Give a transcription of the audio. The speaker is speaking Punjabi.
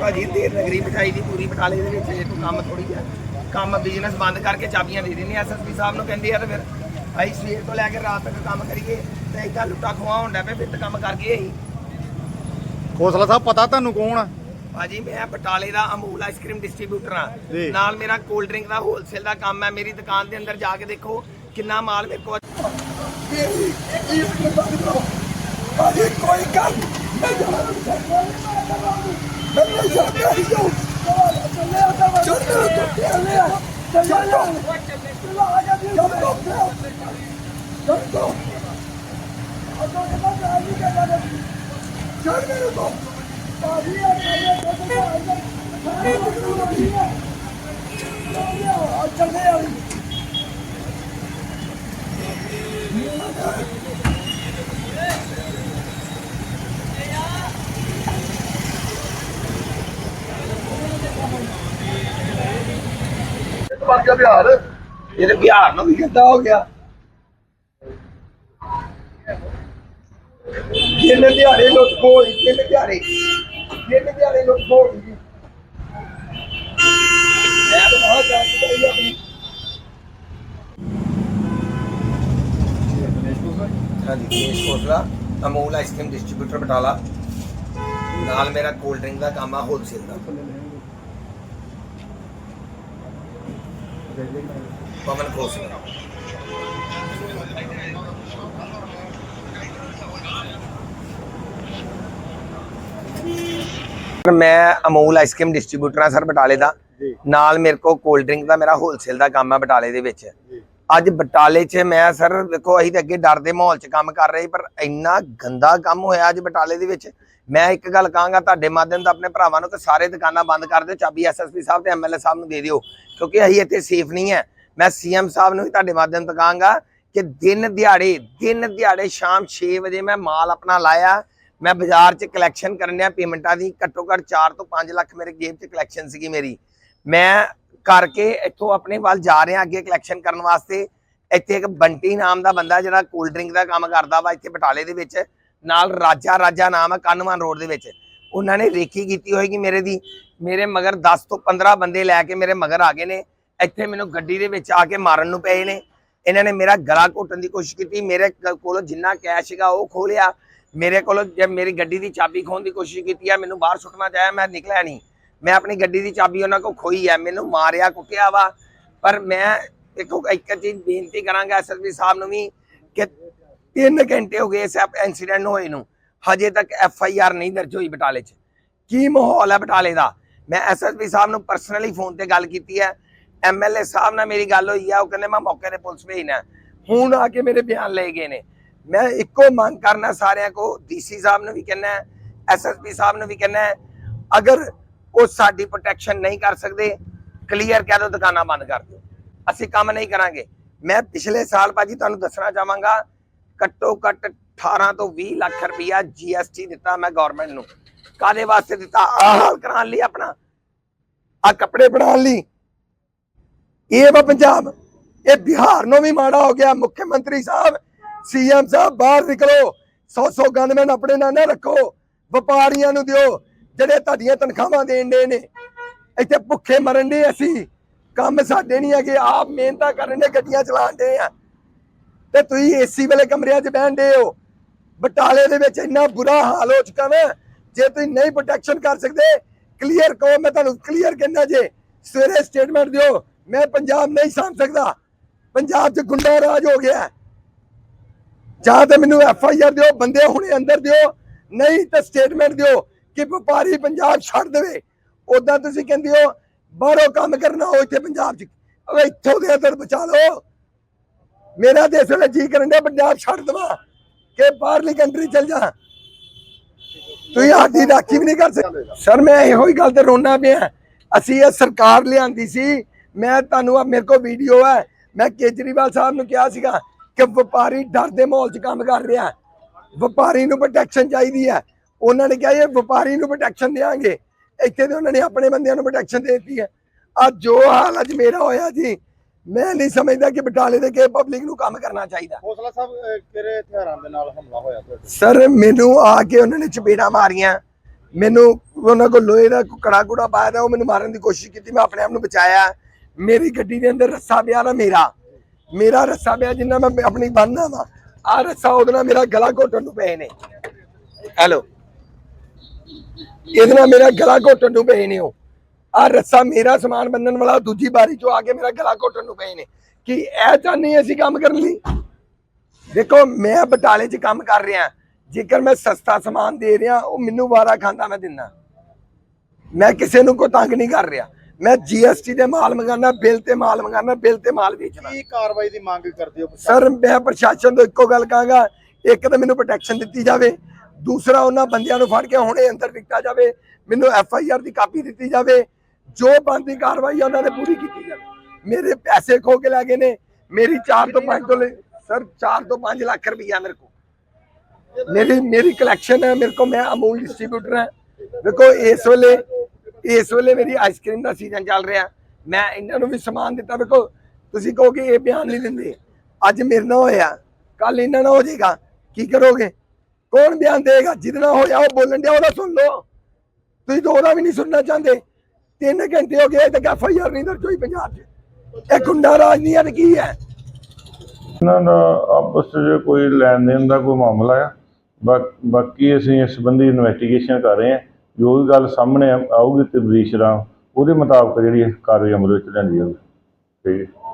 ਭਾਜੀ ਦੇਰ ਨਗਰੀ ਬਿਠਾਈ ਦੀ ਪੂਰੀ ਬਟਾਲੇ ਦੇ ਵਿੱਚ ਇਹ ਕੋਈ ਕੰਮ ਥੋੜੀ ਆ। ਕੰਮ ਬਿਜ਼ਨਸ ਬੰਦ ਕਰਕੇ ਚਾਬੀਆਂ ਦੇ ਦਿੰਦੇ ਐਸਐਸਪੀ ਸਾਹਿਬ ਨੂੰ ਕਹਿੰਦੇ ਆ ਤੇ ਫਿਰ ਅਸੀਂ ਸਵੇਰ ਤੋਂ ਲੈ ਕੇ ਰਾਤ ਤੱਕ ਕੰਮ ਕਰੀਏ ਤੇ ਇਦਾਂ ਲੁੱਟਾ ਖੋਆ ਹੁੰਦਾ ਪਿਆ ਫਿਰ ਤਾਂ ਕੰਮ ਕਰ ਗਏ ਅਸੀਂ। ਖੋਸਲਾ ਸਾਹਿਬ ਪਤਾ ਤੁਹਾਨੂੰ ਕੌਣ ਆ? ਭਾਜੀ ਮੈਂ ਬਟਾਲੇ ਦਾ ਅਮੂਲ ਆਈਸਕ੍ਰੀਮ ਡਿਸਟ੍ਰੀਬਿਊਟਰ ਆ। ਜੀ। ਨਾਲ ਮੇਰਾ ਕੋਲਡ ਡਰਿੰਕ ਦਾ ਹੋਲਸੇਲ ਦਾ ਕੰਮ ਹੈ ਮੇਰੀ ਦੁਕਾਨ ਦੇ ਅੰਦਰ ਜਾ ਕੇ ਦੇਖੋ ਕਿੰਨਾ ਮਾਲ ਮੇਰੇ ਕੋਲ ਭਾਜੀ ਕੋਈ ਗੱਲ ਮੈਂ ਜਾਣਾ ਮੈਂ ਨਹੀਂ ਜਾਂਦਾ ਹੀ ਜਾਉ ਚੱਲ ਮੇਰੇ ਤੋਂ ਪਿਆ ਲਿਆ ਚੱਲ ਚੱਲ ਚੱਲ ਆ ਜਾ ਜੀ ਚੱਲ ਤੋਂ ਚੱਲ ਤੋਂ ਅਦੋਂ ਕਿ ਮੈਂ ਆ ਨਹੀਂ ਕਰਦਾ ਚੱਲ ਮੇਰੇ ਤੋਂ ਭਾਜੀ ਆ ਚੱਲ ਆ ਬਣ ਗਿਆ ਬਿਹਾਰ। ਇਹ ਬਿਹਾਰ ਨੂੰ ਵੀ ਕਿੱਦਾਂ ਹੋ ਗਿਆ। ਜਿੰਨੇ ਦਿਹਾੜੇ ਲੁੱਟ ਖੋਈ ਜਿੰਨੇ ਦਿਹਾੜੇ। ਜਿੰਨੇ ਦਿਹਾੜੇ ਲੁੱਟ ਖੋਈ ਮੈਂ ਤਾਂ ਬਹੁਤ ਜਾਣਦਾ ਹੀ ਆਪਣੀ। ਹਾਂਜੀ, Dinesh Khosla Amul ice cream distributor Batala. ਨਾਲ ਮੇਰਾ ਕੋਲਡ ਡਰਿੰਕ ਦਾ ਕੰਮ ਆ ਹੋਲਸੇਲ ਦਾ। ਪਵਨ ਖੋਸਲਾ। ਮੈਂ ਅਮੂਲ ਆਈਸਕ੍ਰੀਮ ਡਿਸਟ੍ਰੀਬਿਊਟਰ ਆ ਸਰ ਬਟਾਲੇ ਦਾ। ਨਾਲ ਮੇਰੇ ਕੋਲ ਕੋਲਡ ਡਰਿੰਕ ਦਾ ਮੇਰਾ ਹੋਲਸੇਲ ਦਾ ਕੰਮ ਆ ਬਟਾਲੇ ਦੇ ਵਿੱਚ। ਅੱਜ ਬਟਾਲੇ 'ਚ ਮੈਂ ਸਰ ਦੇਖੋ ਅਸੀਂ ਤਾਂ ਅੱਗੇ ਡਰ ਦੇ ਮਾਹੌਲ 'ਚ ਕੰਮ ਕਰ ਰਹੇ ਪਰ ਇੰਨਾ ਗੰਦਾ ਕੰਮ ਹੋਇਆ ਅੱਜ ਬਟਾਲੇ ਦੇ ਵਿੱਚ। ਮੈਂ ਇੱਕ ਗੱਲ ਕਹਾਂਗਾ, ਤੁਹਾਡੇ ਮਾਧਿਅਮ ਤੋਂ ਆਪਣੇ ਭਰਾਵਾਂ ਨੂੰ ਕਿ ਸਾਰੇ ਦੁਕਾਨਾਂ ਬੰਦ ਕਰ ਦਿਓ, ਚਾਬੀ ਐਸਐਸਪੀ ਸਾਹਿਬ ਤੇ ਐਮਐਲਏ ਸਾਹਿਬ ਨੂੰ ਦੇ ਦਿਓ, ਕਿਉਂਕਿ ਅਸੀਂ ਇੱਥੇ ਸੇਫ ਨਹੀਂ ਹੈ। ਮੈਂ ਸੀਐਮ ਸਾਹਿਬ ਨੂੰ ਵੀ ਤੁਹਾਡੇ ਮਾਧਿਅਮ ਤੋਂ ਕਹਾਂਗਾ ਕਿ ਦਿਨ ਦਿਹਾੜੇ ਦਿਨ ਦਿਹਾੜੇ ਸ਼ਾਮ 6 ਵਜੇ ਮੈਂ ਮਾਲ ਆਪਣਾ ਲਾਇਆ, ਮੈਂ ਬਾਜ਼ਾਰ 'ਚ ਕਲੈਕਸ਼ਨ ਕਰਨ ਡਿਆ ਪੇਮੈਂਟਾਂ ਦੀ ਘੱਟੋ ਘੱਟ 4 ਤੋਂ 5 ਲੱਖ ਮੇਰੇ ਜੇਬ 'ਚ ਕਲੈਕਸ਼ਨ ਸੀਗੀ ਮੇਰੀ। ਮੈਂ ਕਰਕੇ ਇੱਥੋਂ ਆਪਣੇ ਵੱਲ ਜਾ ਰਿਹਾ ਅੱਗੇ ਕਲੈਕਸ਼ਨ ਕਰਨ ਵਾਸਤੇ। ਇੱਥੇ ਇੱਕ ਬੰਟੀ ਨਾਮ ਦਾ ਬੰਦਾ ਜਿਹੜਾ ਕੋਲਡ ਡਰਿੰਕ ਦਾ ਕੰਮ ਕਰਦਾ ਵਾ, ਇੱਥੇ ਬਟਾਲੇ ਦੇ ਵਿੱਚ। ਨਾਲ ਰਾਜਾ ਰਾਜਾ ਨਾਮ ਹੈ ਕਾਨੂੰਨ ਰੋਡ ਦੇ ਵਿੱਚ। ਉਹਨਾਂ ਨੇ ਰੇਖੀ ਕੀਤੀ ਹੋਏਗੀ ਮੇਰੇ ਦੀ, ਮੇਰੇ ਮਗਰ 10 ਤੋਂ 15 ਬੰਦੇ ਲੈ ਕੇ ਮੇਰੇ ਮਗਰ ਆ ਗਏ ਨੇ। ਇੱਥੇ ਮੈਨੂੰ ਗੱਡੀ ਦੇ ਵਿੱਚ ਆ ਕੇ ਮਾਰਨ ਨੂੰ ਪਏ ਨੇ। ਇਹਨਾਂ ਨੇ ਮੇਰਾ ਗਲਾ ਘੋਟਣ ਦੀ ਕੋਸ਼ਿਸ਼ ਕੀਤੀ। ਮੇਰੇ ਕੋਲੋਂ ਜਿੰਨਾ ਕੈਸ਼ ਸੀਗਾ ਉਹ ਖੋਲਿਆ ਮੇਰੇ ਕੋਲੋਂ ਜੇ ਮੇਰੀ ਗੱਡੀ ਦੀ ਚਾਬੀ ਖੋਣ ਦੀ ਕੋਸ਼ਿਸ਼ ਕੀਤੀ ਆ। ਮੈਨੂੰ ਬਾਹਰ ਸੁੱਟਣਾ ਚਾਹਿਆ, ਮੈਂ ਨਿਕਲਿਆ ਨਹੀਂ। ਮੈਂ ਆਪਣੀ ਗੱਡੀ ਦੀ ਚਾਬੀ ਉਹਨਾਂ ਕੋਲ ਖੋਈ ਹੈ ਮੈਨੂੰ ਮਾਰਿਆ, ਕੁੱਟਿਆ ਵਾ। ਪਰ ਮੈਂ ਦੇਖੋ ਇੱਕ ਚੀਜ਼ ਬੇਨਤੀ ਕਰਾਂਗਾ ਐਸਐਸਪੀ ਸਾਹਿਬ ਨੂੰ ਵੀ ਕਿ 3 ਘੰਟੇ ਹੋ ਗਏ ਇਸ ਇਨਸੀਡੈਂਟ ਹੋਏ ਨੂੰ। ਹਜੇ ਤੱਕ ਐਫ ਆਈ ਆਰ ਨਹੀਂ ਦਰਜ ਹੋਈ ਬਟਾਲੇ 'ਚ। ਕੀ ਮਾਹੌਲ ਹੈ ਬਟਾਲੇ ਦਾ? ਮੈਂ ਐਸਐਸਪੀ ਸਾਹਿਬ ਨੂੰ ਪਰਸਨਲੀ ਫੋਨ ਤੇ ਗੱਲ ਕੀਤੀ ਹੈ। ਐਮਐਲਏ ਸਾਹਿਬ ਨਾਲ ਮੇਰੀ ਗੱਲ ਹੋਈ ਹੈ, ਉਹ ਕਹਿੰਦੇ, ਮੈਂ ਮੌਕੇ ਤੇ ਪੁਲਿਸ ਭੇਜਣਾ ਹੁਣ ਆ ਕੇ ਮੇਰੇ ਬਿਆਨ ਲਏ ਗਏ ਨੇ। ਮੈਂ ਇੱਕੋ ਮੰਗ ਕਰਨਾ ਸਾਰਿਆਂ ਕੋ ਡੀਸੀ ਸਾਹਿਬ ਨੂੰ ਵੀ ਕਹਿਣਾ ਹੈ ਐਸਐਸਪੀ ਸਾਹਿਬ ਨੂੰ ਵੀ ਕਹਿਣਾ ਹੈ, ਅਗਰ ਉਹ ਸਾਡੀ ਪ੍ਰੋਟੈਕਸ਼ਨ ਨਹੀਂ ਕਰ ਸਕਦੇ ਕਲੀਅਰ ਕਹਿ ਦਿਓ ਦੁਕਾਨਾਂ ਬੰਦ ਕਰ ਦਿਓ। ਅਸੀਂ ਕੰਮ ਨਹੀਂ ਕਰਾਂਗੇ। ਮੈਂ ਪਿਛਲੇ ਸਾਲ ਭਾਜੀ ਤੁਹਾਨੂੰ ਦੱਸਣਾ ਚਾਹਾਂਗਾ ਘੱਟੋ ਘੱਟ 18 ਤੋਂ 20 ਲੱਖ ਰੁਪਇਆ ਜੀਐਸਟੀ ਦਿੱਤਾ ਮੈਂ ਗਵਰਨਮੈਂਟ ਨੂੰ। ਕਾਦੇ ਵਾਸਤੇ ਦਿੱਤਾ? ਆਹ ਹਾਲ ਕਰਾਉਣ ਲਈ ਆਪਣਾ। ਆ ਕੱਪੜੇ ਬਣਾਉਣ ਲਈ। ਇਹ ਵਾ ਪੰਜਾਬ। ਇਹ ਬਿਹਾਰ ਨੂੰ ਵੀ ਮਾੜਾ ਹੋ ਗਿਆ। ਮੁੱਖ ਮੰਤਰੀ ਸਾਹਿਬ ਸੀਐਮ ਸਾਹਿਬ ਬਾਹਰ ਨਿਕਲੋ। 100 100 ਗਨਮੈਨ ਆਪਣੇ ਨਾਲ ਨਾ ਰੱਖੋ। ਵਪਾਰੀਆਂ ਨੂੰ ਦਿਓ। ਜਿਹੜੇ ਤੁਹਾਡੀਆਂ ਤਨਖਾਹਾਂ ਦੇਣ ਦੇ ਨੇ। ਇੱਥੇ ਭੁੱਖੇ ਮਰਨ ਦੇ ਅਸੀਂ। ਕੰਮ ਸਾਡੇ ਨਹੀਂ ਹੈਗੇ। ਆਪ ਮਿਹਨਤਾਂ ਕਰਨ ਦੇ ਗੱਡੀਆਂ ਚਲਾਉਣ ਦੇ ਆ। ਤੇ ਤੁਸੀਂ ਏਸੀ ਵਾਲੇ ਕਮਰਿਆਂ 'ਚ ਬਹਿੰਦੇ ਹੋ। ਬਟਾਲੇ ਦੇ ਵਿੱਚ ਇੰਨਾ ਬੁਰਾ ਹਾਲ ਹੋ ਚੁੱਕਾ ਨਾ ਜੇ ਤੁਸੀਂ ਨਹੀਂ ਪ੍ਰੋਟੈਕਸ਼ਨ ਕਰ ਸਕਦੇ ਕਲੀਅਰ ਕਹੋ, ਮੈਂ ਤੁਹਾਨੂੰ ਕਲੀਅਰ ਕਹਿਣਾ ਜੇ, ਸਵੇਰੇ ਸਟੇਟਮੈਂਟ ਦਿਓ, ਮੈਂ ਪੰਜਾਬ ਨਹੀਂ ਸਾਂਭ ਸਕਦਾ। ਪੰਜਾਬ 'ਚ ਗੁੰਡਾ ਰਾਜ ਹੋ ਗਿਆ। ਜਾਂ ਤੇ ਮੈਨੂੰ ਐਫ ਆਈ ਆਰ ਦਿਓ, ਬੰਦੇ ਹੁਣੇ ਅੰਦਰ ਦਿਓ, ਨਹੀਂ ਤਾਂ ਸਟੇਟਮੈਂਟ ਦਿਓ ਕਿ ਵਪਾਰੀ ਪੰਜਾਬ ਛੱਡ ਦੇਵੇ। ਉਦਾਂ ਤੁਸੀਂ ਕਹਿੰਦੇ ਹੋ, ਬਾਹਰੋਂ ਕੰਮ ਕਰਨਾ ਹੋ ਇੱਥੇ ਪੰਜਾਬ 'ਚ। ਓਏ ਇੱਥੋਂ ਦੇ ਅੰਦਰ ਬਚਾ ਲਓ। ਮੇਰਾ ਦੇਸ਼ ਵਿੱਚ ਜੀ ਕਰਨ ਦੇ ਪੰਜਾਬ ਛੱਡ ਦਵਾ ਕਿ ਬਾਹਰਲੀ ਕੰਟਰੀ ਚਲ ਜਾ। ਤੁਸੀਂ ਸਾਡੀ ਰਾਖੀ ਵੀ ਨਹੀਂ ਕਰ ਸਕਦੇ। ਸਰ, ਮੈਂ ਇਹੋ ਹੀ ਗੱਲ ਤੇ ਰੋਣਾ ਪਿਆ। ਅਸੀਂ ਇਹ ਸਰਕਾਰ ਲਿਆਂਦੀ ਸੀ। ਮੈਂ ਤੁਹਾਨੂੰ ਆ, ਮੇਰੇ ਕੋਲ ਵੀਡੀਓ ਹੈ। ਮੈਂ ਕੇਜਰੀਵਾਲ ਸਾਹਿਬ ਨੂੰ ਕਿਹਾ ਸੀਗਾ ਕਿ ਵਪਾਰੀ ਡਰ ਦੇ ਮਾਹੌਲ 'ਚ ਕੰਮ ਕਰ ਰਿਹਾ। ਵਪਾਰੀ ਨੂੰ ਪ੍ਰੋਟੈਕਸ਼ਨ ਚਾਹੀਦੀ ਹੈ। ਉਹਨਾਂ ਨੇ ਕਿਹਾ, ਇਹ ਵਪਾਰੀ ਨੂੰ ਪ੍ਰੋਟੈਕਸ਼ਨ ਦੇਾਂਗੇ ਇੱਥੇ ਤੇ ਉਹਨਾਂ ਨੇ ਆਪਣੇ ਬੰਦਿਆਂ ਨੂੰ ਪ੍ਰੋਟੈਕਸ਼ਨ ਦੇ ਦਿੱਤੀ ਹੈ। ਅੱਜ ਜੋ ਹਾਲ ਅੱਜ ਮੇਰਾ ਹੋਇਆ ਜੀ ਮੈਂ ਨਹੀਂ ਸਮਝਦਾ ਕਿ ਬਟਾਲੇ ਦੇ ਕੇ ਪਬਲਿਕ ਨੂੰ ਕੰਮ ਕਰਨਾ ਚਾਹੀਦਾ। ਖੋਸਲਾ ਸਾਹਿਬ ਅਹ, ਕਿਹੜੇ ਹਥਿਆਰਾਂ ਦੇ ਨਾਲ ਹਮਲਾ ਹੋਇਆ ਤੁਹਾਡੇ ਸਰ ਮੈਨੂੰ ਆ ਕੇ ਉਹਨਾਂ ਨੇ ਚਪੇੜਾਂ ਮਾਰੀਆਂ। ਮੈਨੂੰ ਉਹਨਾਂ ਕੋਲ ਲੋਹੇ ਦਾ ਕੜਾ ਕੁੜਾ ਪਾਇਆ ਦਾ ਉਹ ਮੈਨੂੰ ਮਾਰਨ ਦੀ ਕੋਸ਼ਿਸ਼ ਕੀਤੀ। ਮੈਂ ਆਪਣੇ ਆਪ ਨੂੰ ਬਚਾਇਆ। ਮੇਰੀ ਗੱਡੀ ਦੇ ਅੰਦਰ ਰੱਸਾ ਪਿਆ ਨਾ ਮੇਰਾ। ਮੇਰਾ ਰੱਸਾ ਪਿਆ ਜਿੰਨਾ ਮੈਂ ਆਪਣੀ ਬੰਨ੍ਹਦਾ ਵਾ। ਆ ਰੱਸਾ ਉਹਦੇ ਨਾਲ ਮੇਰਾ ਗਲਾ ਘੋਟਣ ਨੂੰ ਪਏ ਨੇ। ਹੈਲੋ ਇਹਦੇ ਨਾਲ ਮੇਰਾ ਗਲਾ ਘੋਟਣ ਨੂੰ ਪਏ ਨੇ ਉਹ। ਆ ਰੱਸਾ ਮੇਰਾ ਸਮਾਨ ਬੰਨਣ ਵਾਲਾ ਦੂਜੀ ਬਾਰੀ ਚੋਂ ਆ ਕੇ ਮੇਰਾ ਗਲਾ ਘੋਟਣ ਨੂੰ ਪਏ ਨੇ। ਕਿ ਇਹ ਚਾਹੁੰਦੇ ਅਸੀਂ ਕੰਮ ਕਰਨ ਲਈ? ਦੇਖੋ ਮੈਂ ਬਟਾਲੇ 'ਚ ਕੰਮ ਕਰ ਰਿਹਾ। ਜੇਕਰ ਮੈਂ ਸਸਤਾ ਸਮਾਨ ਦੇ ਰਿਹਾ ਉਹ ਮੈਨੂੰ ਵਾਰਾ ਖਾਂਦਾ ਮੈਂ ਦਿੰਦਾ। ਮੈਂ ਕਿਸੇ ਨੂੰ ਕੋਈ ਤੰਗ ਨਹੀਂ ਕਰ ਰਿਹਾ। ਮੈਂ ਜੀਐਸਟੀ ਦੇ ਮਾਲ ਮੰਗਾਨਾ ਬਿੱਲ ਤੇ ਮਾਲ ਮੰਗਾਨਾ ਬਿੱਲ ਤੇ ਮਾਲ ਵੇਚਣਾ। ਕੀ ਕਾਰਵਾਈ ਦੀ ਮੰਗ ਕਰਦੇ ਹੋ ਸਰ ਮੈਂ ਪ੍ਰਸ਼ਾਸਨ ਤੋਂ ਇੱਕੋ ਗੱਲ ਕਹਾਂਗਾ। ਇੱਕ ਤਾਂ ਮੈਨੂੰ ਪ੍ਰੋਟੈਕਸ਼ਨ ਦਿੱਤੀ ਜਾਵੇ। ਦੂਸਰਾ ਉਹਨਾਂ ਬੰਦਿਆਂ ਨੂੰ ਫੜ ਕੇ ਹੁਣੇ ਅੰਦਰ ਦਿੱਤਾ ਜਾਵੇ। ਮੈਨੂੰ ਐਫ ਆਈ ਆਰ ਦੀ ਕਾਪੀ ਦਿੱਤੀ ਜਾਵੇ। ਜੋ ਬੰਦੀ ਕਾਰਵਾਈ ਉਹਨਾਂ ਨੇ ਪੂਰੀ ਕੀਤੀ ਜਾਵੇ। ਮੇਰੇ ਪੈਸੇ ਖੋ ਕੇ ਲੈ ਗਏ ਨੇ, ਮੇਰੀ 4 ਤੋਂ 5 ਤੋਂ ਸਰ 4 ਤੋਂ 5 ਲੱਖ ਰੁਪਈਆ ਮੇਰੇ ਕੋਲ। ਮੇਰੀ ਮੇਰੀ ਕਲੈਕਸ਼ਨ ਹੈ, ਮੇਰੇ ਕੋਲ ਮੈਂ ਅਮੂਲ ਡਿਸਟ੍ਰੀਬਿਊਟਰ ਹਾਂ। ਦੇਖੋ ਇਸ ਵੇਲੇ ਇਸ ਵੇਲੇ ਮੇਰੀ ਆਈਸਕ੍ਰੀਮ ਦਾ ਸੀਜ਼ਨ ਚੱਲ ਰਿਹਾ। ਮੈਂ ਇਹਨਾਂ ਨੂੰ ਵੀ ਸਮਾਨ ਦਿੱਤਾ। ਦੇਖੋ ਤੁਸੀਂ ਕਹੋਗੇ ਇਹ ਬਿਆਨ ਨਹੀਂ ਦਿੰਦੇ। ਅੱਜ ਮੇਰੇ ਨਾਲ ਹੋਇਆ। ਕੱਲ ਇਹਨਾਂ ਨਾਲ ਹੋ ਜਾਏਗਾ। ਕੀ ਕਰੋਗੇ? ਕੌਣ ਬਿਆਨ ਦੇਗਾ ਜਿਹਦੇ ਨਾਲ ਹੋਇਆ, ਉਹ ਬੋਲਣ ਡਿਆ, ਉਹਦਾ ਸੁਣ ਲਓ। ਤੁਸੀਂ ਤਾਂ ਉਹਦਾ ਵੀ ਨਹੀਂ ਸੁਣਨਾ ਚਾਹੁੰਦੇ। ਤਿੰਨ ਘੰਟੇ ਹੋ ਗਏ ਤੇ ਐਫ ਆਈ ਆਰ ਨਹੀਂ ਦਰਜ ਹੋਈ ਪੰਜਾਬ 'ਚ। ਇਹ ਗੁੰਡਾ ਰਾਜ ਨਹੀਂ ਹੈ ਤੇ ਕੀ ਹੈ? ਇਹਨਾਂ ਦਾ ਆਪਸ 'ਚ ਕੋਈ ਲੈਣ ਦੇਣ ਦਾ ਕੋਈ ਮਾਮਲਾ ਆ। ਬਾਕੀ ਅਸੀਂ ਇਸ ਸੰਬੰਧੀ ਇਨਵੈਸਟੀਗੇਸ਼ਨ ਕਰ ਰਹੇ ਹਾਂ। ਜੋ ਵੀ ਗੱਲ ਸਾਹਮਣੇ ਆਊਗੀ ਤੇ ਬਰੀਸ਼ ਰਾਮ, ਉਹਦੇ ਮੁਤਾਬਕ ਜਿਹੜੀ ਕਾਰਵਾਈ ਅਮਲ ਵਿੱਚ ਲਿਆਂਦੀ ਜਾਊਗੀ। ਠੀਕ ਹੈ।